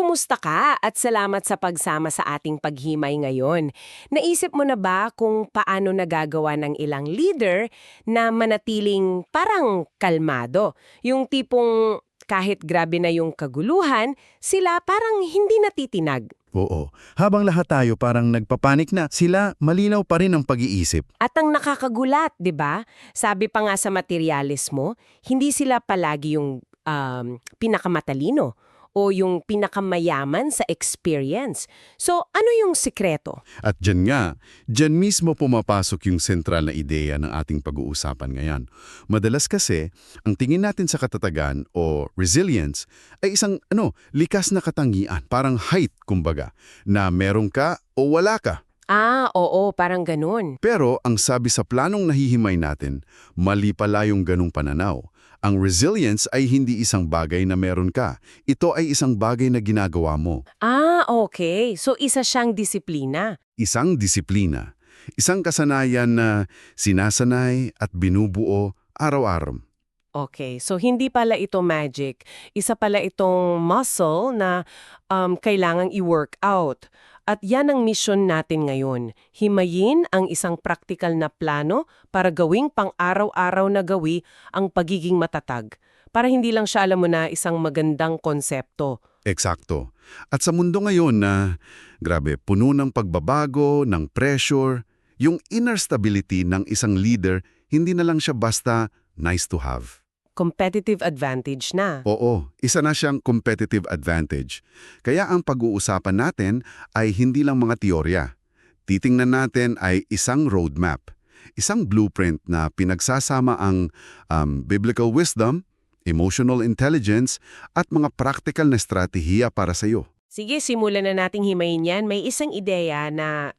kumusta ka at salamat sa pagsama sa ating paghimay ngayon. Naisip mo na ba kung paano nagagawa ng ilang leader na manatiling parang kalmado? Yung tipong kahit grabe na yung kaguluhan, sila parang hindi natitinag. Oo. Habang lahat tayo parang nagpapanik na, sila malinaw pa rin ang pag-iisip. At ang nakakagulat, 'di ba? Sabi pa nga sa materialis mo, hindi sila palagi yung um, pinakamatalino o yung pinakamayaman sa experience. So, ano yung sikreto? At dyan nga, dyan mismo pumapasok yung sentral na ideya ng ating pag-uusapan ngayon. Madalas kasi, ang tingin natin sa katatagan o resilience ay isang ano, likas na katangian, parang height kumbaga, na meron ka o wala ka. Ah, oo, parang ganun. Pero ang sabi sa planong nahihimay natin, mali pala yung ganong pananaw. Ang resilience ay hindi isang bagay na meron ka. Ito ay isang bagay na ginagawa mo. Ah, okay. So, isa siyang disiplina. Isang disiplina. Isang kasanayan na sinasanay at binubuo araw-araw. Okay, so hindi pala ito magic. Isa pala itong muscle na um, kailangang i-work out. At yan ang mission natin ngayon. Himayin ang isang praktikal na plano para gawing pang-araw-araw na gawi ang pagiging matatag. Para hindi lang siya alam mo na isang magandang konsepto. Eksakto. At sa mundo ngayon na, grabe, puno ng pagbabago, ng pressure, yung inner stability ng isang leader, hindi na lang siya basta nice to have. Competitive advantage na. Oo, isa na siyang competitive advantage. Kaya ang pag-uusapan natin ay hindi lang mga teorya. Titingnan natin ay isang roadmap, isang blueprint na pinagsasama ang um, biblical wisdom, emotional intelligence, at mga practical na estratehiya para sa iyo. Sige, simulan na nating himayin yan. May isang ideya na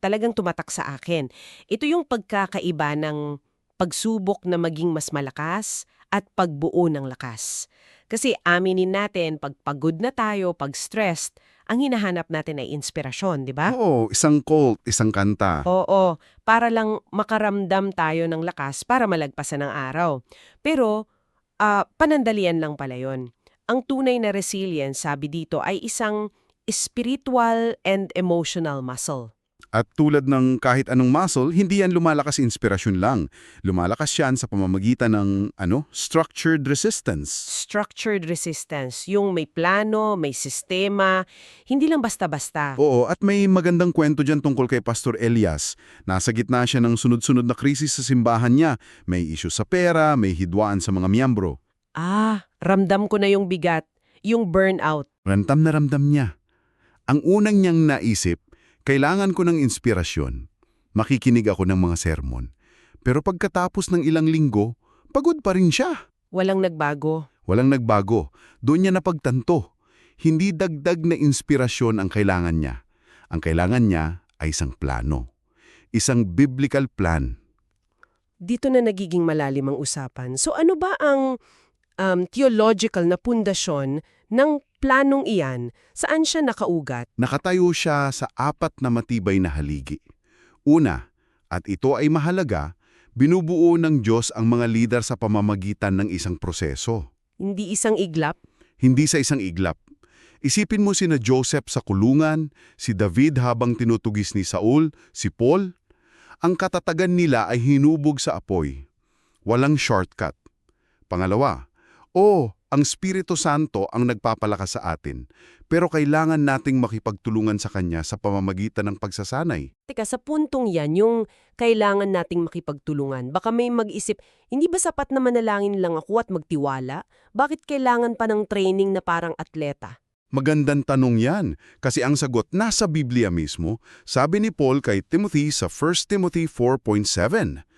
talagang tumatak sa akin. Ito yung pagkakaiba ng pagsubok na maging mas malakas at pagbuo ng lakas. Kasi aminin natin, pag pagod na tayo, pag stressed, ang hinahanap natin ay inspirasyon, di ba? Oo, isang quote, isang kanta. Oo, para lang makaramdam tayo ng lakas para malagpasan ng araw. Pero, ah, panandalian lang pala yun. Ang tunay na resilience, sabi dito, ay isang spiritual and emotional muscle. At tulad ng kahit anong muscle, hindi yan lumalakas inspirasyon lang. Lumalakas yan sa pamamagitan ng ano, structured resistance. Structured resistance, yung may plano, may sistema, hindi lang basta-basta. Oo, at may magandang kwento dyan tungkol kay Pastor Elias. Nasa gitna siya ng sunod-sunod na krisis sa simbahan niya. May issue sa pera, may hidwaan sa mga miyembro. Ah, ramdam ko na yung bigat, yung burnout. Ramdam na ramdam niya. Ang unang niyang naisip, kailangan ko ng inspirasyon. Makikinig ako ng mga sermon. Pero pagkatapos ng ilang linggo, pagod pa rin siya. Walang nagbago. Walang nagbago. Doon niya napagtanto. Hindi dagdag na inspirasyon ang kailangan niya. Ang kailangan niya ay isang plano. Isang biblical plan. Dito na nagiging malalim ang usapan. So ano ba ang um, theological na pundasyon ng planong iyan? Saan siya nakaugat? Nakatayo siya sa apat na matibay na haligi. Una, at ito ay mahalaga, binubuo ng Diyos ang mga lider sa pamamagitan ng isang proseso. Hindi isang iglap? Hindi sa isang iglap. Isipin mo sina Joseph sa kulungan, si David habang tinutugis ni Saul, si Paul. Ang katatagan nila ay hinubog sa apoy. Walang shortcut. Pangalawa, o ang Espiritu Santo ang nagpapalakas sa atin, pero kailangan nating makipagtulungan sa Kanya sa pamamagitan ng pagsasanay. Teka, sa puntong yan, yung kailangan nating makipagtulungan, baka may mag-isip, hindi ba sapat na manalangin lang ako at magtiwala? Bakit kailangan pa ng training na parang atleta? Magandang tanong yan, kasi ang sagot nasa Biblia mismo, sabi ni Paul kay Timothy sa 1 Timothy 4.7.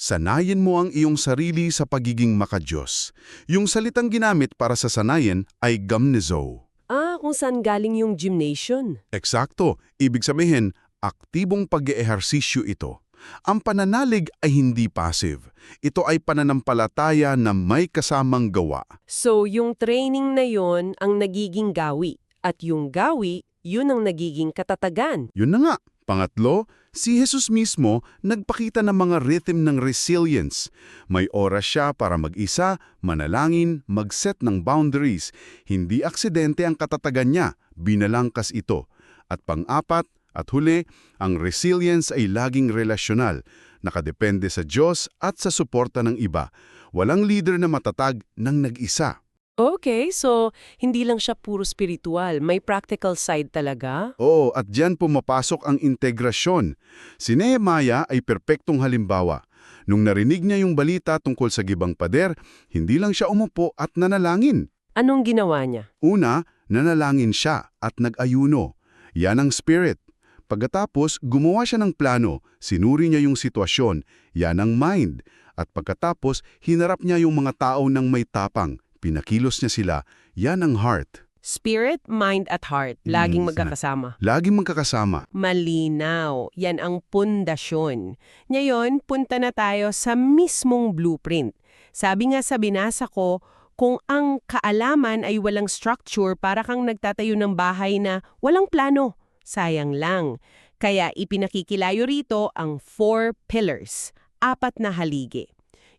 Sanayin mo ang iyong sarili sa pagiging makadiyos. Yung salitang ginamit para sa sanayin ay gamnizo. Ah, kung saan galing yung gymnasium? Eksakto, ibig sabihin, aktibong pag-eehersisyo ito. Ang pananalig ay hindi passive. Ito ay pananampalataya na may kasamang gawa. So, yung training na yon ang nagiging gawi. At yung gawi, yun ang nagiging katatagan. Yun na nga, Pangatlo, si Jesus mismo nagpakita ng mga rhythm ng resilience. May oras siya para mag-isa, manalangin, mag-set ng boundaries. Hindi aksidente ang katatagan niya, binalangkas ito. At pang-apat, at huli, ang resilience ay laging relasyonal, nakadepende sa Diyos at sa suporta ng iba. Walang leader na matatag ng nag-isa. Okay, so hindi lang siya puro spiritual, may practical side talaga? Oo, at diyan pumapasok ang integrasyon. Si Nehemiah ay perpektong halimbawa. Nung narinig niya yung balita tungkol sa gibang pader, hindi lang siya umupo at nanalangin. Anong ginawa niya? Una, nanalangin siya at nag-ayuno. Yan ang spirit. Pagkatapos, gumawa siya ng plano, sinuri niya yung sitwasyon, yan ang mind. At pagkatapos, hinarap niya yung mga tao ng may tapang, pinakilos niya sila, yan ang heart. Spirit, mind at heart, laging Mm, magkakasama. Laging magkakasama. Malinaw, yan ang pundasyon. Ngayon, punta na tayo sa mismong blueprint. Sabi nga sa binasa ko, kung ang kaalaman ay walang structure para kang nagtatayo ng bahay na walang plano, sayang lang. Kaya ipinakikilayo rito ang four pillars, apat na haligi.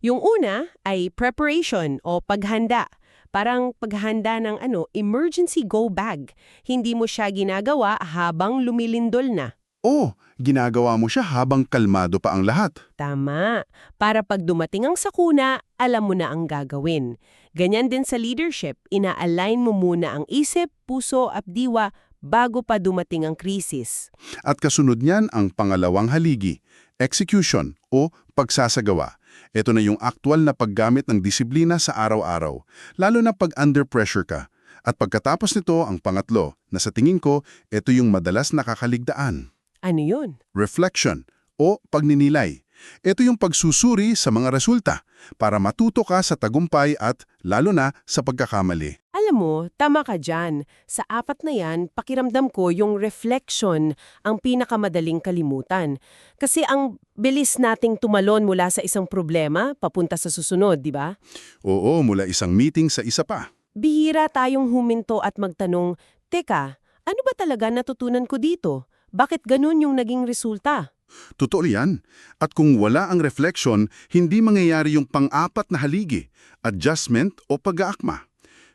Yung una ay preparation o paghanda. Parang paghanda ng ano, emergency go bag. Hindi mo siya ginagawa habang lumilindol na. Oh, ginagawa mo siya habang kalmado pa ang lahat. Tama. Para pag dumating ang sakuna, alam mo na ang gagawin. Ganyan din sa leadership, ina-align mo muna ang isip, puso at diwa bago pa dumating ang krisis. At kasunod niyan ang pangalawang haligi, execution o pagsasagawa. Ito na yung aktual na paggamit ng disiplina sa araw-araw, lalo na pag under pressure ka. At pagkatapos nito, ang pangatlo, na sa tingin ko, ito yung madalas nakakaligdaan. Ano yun? Reflection o pagninilay. Ito yung pagsusuri sa mga resulta para matuto ka sa tagumpay at lalo na sa pagkakamali. Alam mo, tama ka dyan. Sa apat na yan, pakiramdam ko yung reflection ang pinakamadaling kalimutan. Kasi ang bilis nating tumalon mula sa isang problema papunta sa susunod, di ba? Oo, mula isang meeting sa isa pa. Bihira tayong huminto at magtanong, Teka, ano ba talaga natutunan ko dito? Bakit ganun yung naging resulta? Totoo yan. At kung wala ang reflection, hindi mangyayari yung pang-apat na haligi, adjustment o pag-aakma.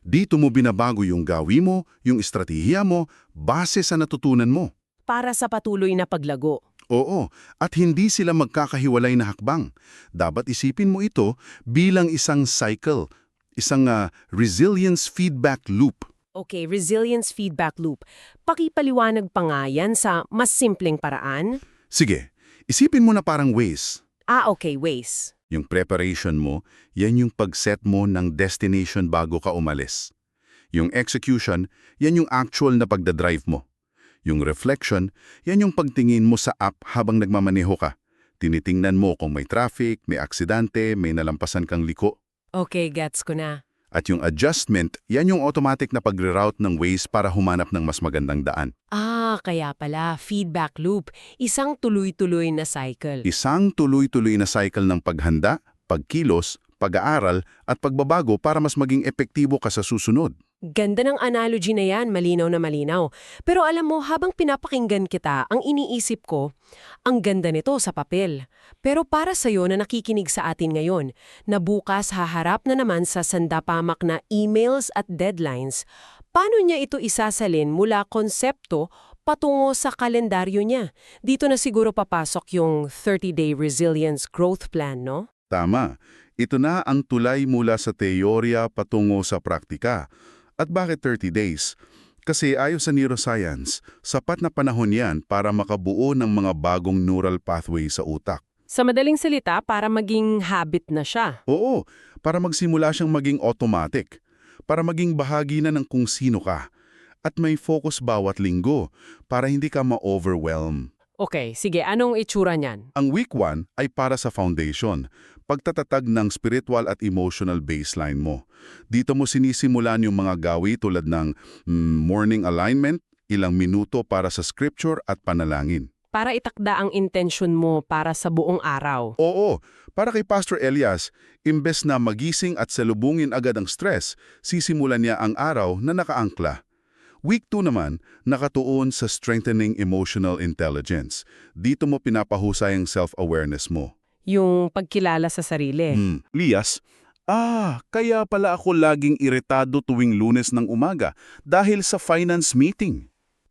Dito mo binabago yung gawi mo, yung estratehiya mo, base sa natutunan mo. Para sa patuloy na paglago. Oo, at hindi sila magkakahiwalay na hakbang. Dapat isipin mo ito bilang isang cycle, isang ah, resilience feedback loop. Okay, resilience feedback loop. Pakipaliwanag pa nga yan sa mas simpleng paraan? Sige, isipin mo na parang ways. Ah, okay, ways. Yung preparation mo, yan yung pag-set mo ng destination bago ka umalis. Yung execution, yan yung actual na pagdadrive mo. Yung reflection, yan yung pagtingin mo sa app habang nagmamaneho ka. Tinitingnan mo kung may traffic, may aksidante, may nalampasan kang liko. Okay, gets ko na. At yung adjustment, yan yung automatic na pagre-route ng Waze para humanap ng mas magandang daan. Ah, kaya pala, feedback loop. Isang tuloy-tuloy na cycle. Isang tuloy-tuloy na cycle ng paghanda, pagkilos, pag-aaral at pagbabago para mas maging epektibo ka sa susunod. Ganda ng analogy na yan, malinaw na malinaw. Pero alam mo, habang pinapakinggan kita, ang iniisip ko, ang ganda nito sa papel. Pero para sa'yo na nakikinig sa atin ngayon, na bukas haharap na naman sa sandapamak na emails at deadlines, paano niya ito isasalin mula konsepto patungo sa kalendaryo niya? Dito na siguro papasok yung 30-day resilience growth plan, no? Tama. Ito na ang tulay mula sa teorya patungo sa praktika. At bakit 30 days? Kasi ayon sa neuroscience, sapat na panahon yan para makabuo ng mga bagong neural pathway sa utak. Sa madaling salita, para maging habit na siya. Oo, para magsimula siyang maging automatic. Para maging bahagi na ng kung sino ka. At may focus bawat linggo para hindi ka ma-overwhelm. Okay, sige, anong itsura niyan? Ang week 1 ay para sa foundation, pagtatatag ng spiritual at emotional baseline mo. Dito mo sinisimulan yung mga gawi tulad ng mm, morning alignment, ilang minuto para sa scripture at panalangin. Para itakda ang intensyon mo para sa buong araw. Oo, para kay Pastor Elias, imbes na magising at salubungin agad ang stress, sisimulan niya ang araw na nakaangkla. Week 2 naman, nakatuon sa strengthening emotional intelligence. Dito mo pinapahusay ang self-awareness mo. Yung pagkilala sa sarili. Hmm. Lias, ah, kaya pala ako laging iritado tuwing lunes ng umaga dahil sa finance meeting.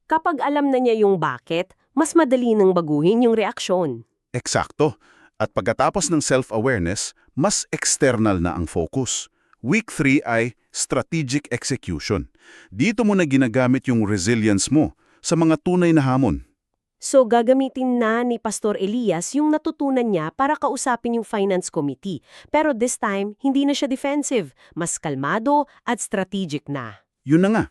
Kapag alam na niya yung bakit, mas madali nang baguhin yung reaksyon. Eksakto. At pagkatapos ng self-awareness, mas external na ang focus. Week 3 ay strategic execution. Dito mo na ginagamit yung resilience mo sa mga tunay na hamon. So gagamitin na ni Pastor Elias yung natutunan niya para kausapin yung finance committee. Pero this time, hindi na siya defensive, mas kalmado at strategic na. Yun na nga.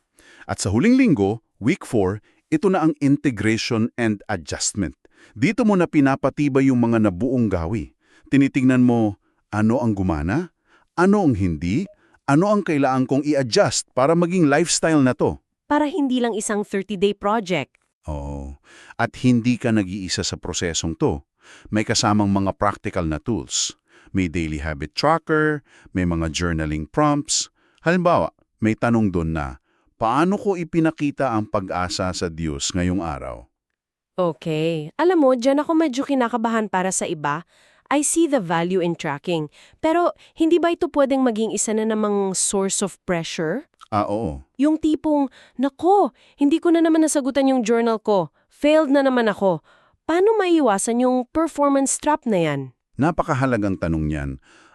At sa huling linggo, week 4, ito na ang integration and adjustment. Dito mo na pinapatibay yung mga nabuong gawi. Tinitingnan mo, ano ang gumana? Ano ang hindi? Ano ang kailangan kong i-adjust para maging lifestyle na to? Para hindi lang isang 30-day project. Oo. At hindi ka nag-iisa sa prosesong to. May kasamang mga practical na tools. May daily habit tracker, may mga journaling prompts. Halimbawa, may tanong doon na, paano ko ipinakita ang pag-asa sa Diyos ngayong araw? Okay. Alam mo, dyan ako medyo kinakabahan para sa iba. I see the value in tracking. Pero hindi ba ito pwedeng maging isa na namang source of pressure? Ah, oo. Yung tipong, nako, hindi ko na naman nasagutan yung journal ko. Failed na naman ako. Paano maiiwasan yung performance trap na yan? Napakahalagang tanong niyan.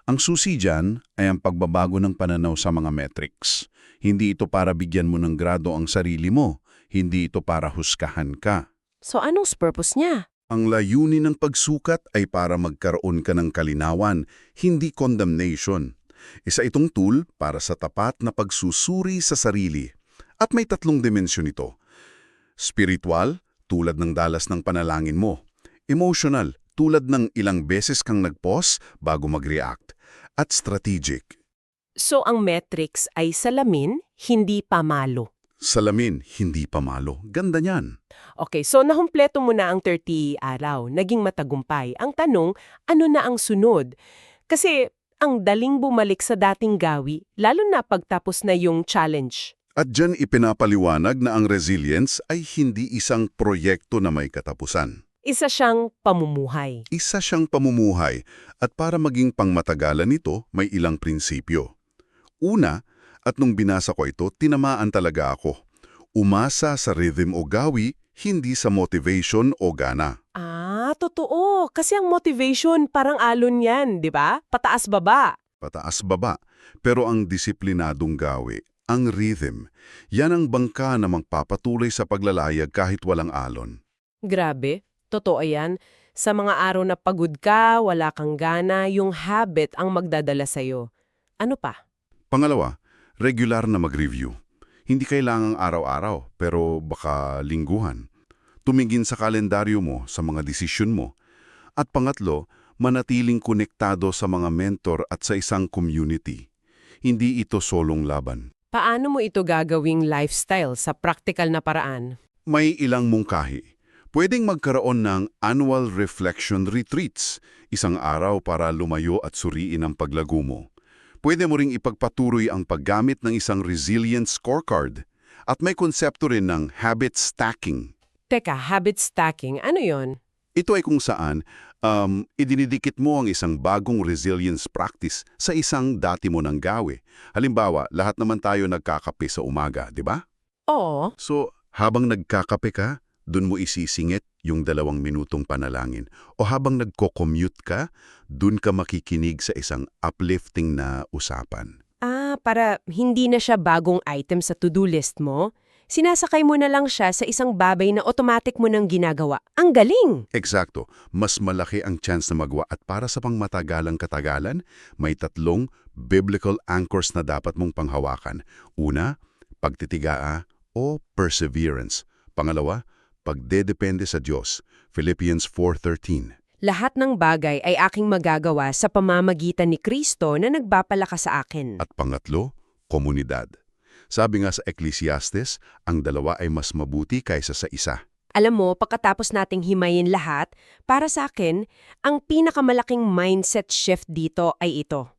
Ang susi dyan ay ang pagbabago ng pananaw sa mga metrics. Hindi ito para bigyan mo ng grado ang sarili mo. Hindi ito para huskahan ka. So anong purpose niya? Ang layunin ng pagsukat ay para magkaroon ka ng kalinawan, hindi condemnation. Isa itong tool para sa tapat na pagsusuri sa sarili. At may tatlong dimensyon ito. Spiritual, tulad ng dalas ng panalangin mo. Emotional, tulad ng ilang beses kang nag-pause bago mag-react. At strategic, So ang metrics ay salamin, hindi pamalo. salamin, hindi pamalo. Ganda niyan. Okay, so nahumpleto mo na ang 30 araw. Naging matagumpay. Ang tanong, ano na ang sunod? Kasi ang daling bumalik sa dating gawi, lalo na pagtapos na yung challenge. At dyan ipinapaliwanag na ang resilience ay hindi isang proyekto na may katapusan. Isa siyang pamumuhay. Isa siyang pamumuhay at para maging pangmatagalan nito, may ilang prinsipyo. Una, at nung binasa ko ito, tinamaan talaga ako. Umasa sa rhythm o gawi, hindi sa motivation o gana. Ah, totoo. Kasi ang motivation parang alon yan, di ba? Pataas-baba. Pataas-baba. Pero ang disiplinadong gawi, ang rhythm, yan ang bangka na magpapatuloy sa paglalayag kahit walang alon. Grabe, totoo yan. Sa mga araw na pagod ka, wala kang gana, yung habit ang magdadala sa'yo. Ano pa? Pangalawa, regular na mag-review. Hindi kailangang araw-araw, pero baka lingguhan. Tumingin sa kalendaryo mo, sa mga desisyon mo. At pangatlo, manatiling konektado sa mga mentor at sa isang community. Hindi ito solong laban. Paano mo ito gagawing lifestyle sa practical na paraan? May ilang mungkahi. Pwedeng magkaroon ng annual reflection retreats, isang araw para lumayo at suriin ang paglago mo. Pwede mo ring ipagpatuloy ang paggamit ng isang resilience scorecard at may konsepto rin ng habit stacking. Teka, habit stacking, ano yon? Ito ay kung saan um, idinidikit mo ang isang bagong resilience practice sa isang dati mo ng gawi. Halimbawa, lahat naman tayo nagkakape sa umaga, di ba? Oo. So, habang nagkakape ka, dun mo isisingit yung dalawang minutong panalangin. O habang nagko-commute ka, dun ka makikinig sa isang uplifting na usapan. Ah, para hindi na siya bagong item sa to-do list mo, sinasakay mo na lang siya sa isang babay na automatic mo nang ginagawa. Ang galing! Eksakto, mas malaki ang chance na magwa at para sa pangmatagalang katagalan, may tatlong biblical anchors na dapat mong panghawakan. Una, pagtitigaa o perseverance. Pangalawa, pagdedepende sa Diyos. Philippians 4.13 Lahat ng bagay ay aking magagawa sa pamamagitan ni Kristo na nagpapalakas sa akin. At pangatlo, komunidad. Sabi nga sa Ecclesiastes, ang dalawa ay mas mabuti kaysa sa isa. Alam mo, pagkatapos nating himayin lahat, para sa akin, ang pinakamalaking mindset shift dito ay ito.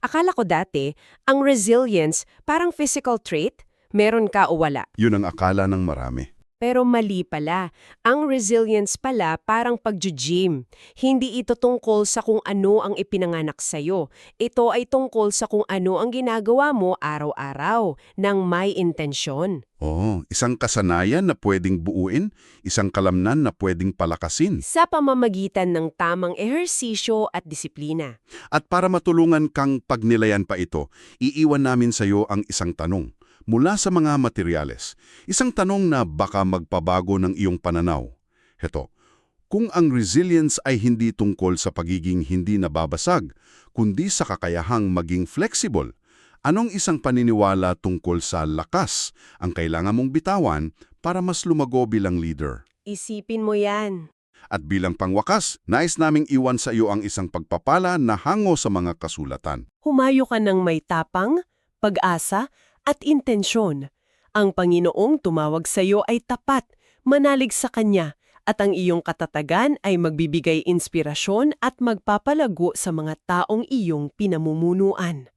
Akala ko dati, ang resilience parang physical trait, Meron ka o wala. Yun ang akala ng marami. Pero mali pala. Ang resilience pala parang pag-gym. Hindi ito tungkol sa kung ano ang ipinanganak sa'yo. Ito ay tungkol sa kung ano ang ginagawa mo araw-araw ng may intensyon. Oo, isang kasanayan na pwedeng buuin, isang kalamnan na pwedeng palakasin. Sa pamamagitan ng tamang ehersisyo at disiplina. At para matulungan kang pagnilayan pa ito, iiwan namin sa iyo ang isang tanong mula sa mga materyales. Isang tanong na baka magpabago ng iyong pananaw. Heto, kung ang resilience ay hindi tungkol sa pagiging hindi nababasag, kundi sa kakayahang maging flexible, anong isang paniniwala tungkol sa lakas ang kailangan mong bitawan para mas lumago bilang leader? Isipin mo yan. At bilang pangwakas, nais naming iwan sa iyo ang isang pagpapala na hango sa mga kasulatan. Humayo ka ng may tapang, pag-asa, at intensyon. Ang Panginoong tumawag sa iyo ay tapat, manalig sa Kanya, at ang iyong katatagan ay magbibigay inspirasyon at magpapalago sa mga taong iyong pinamumunuan.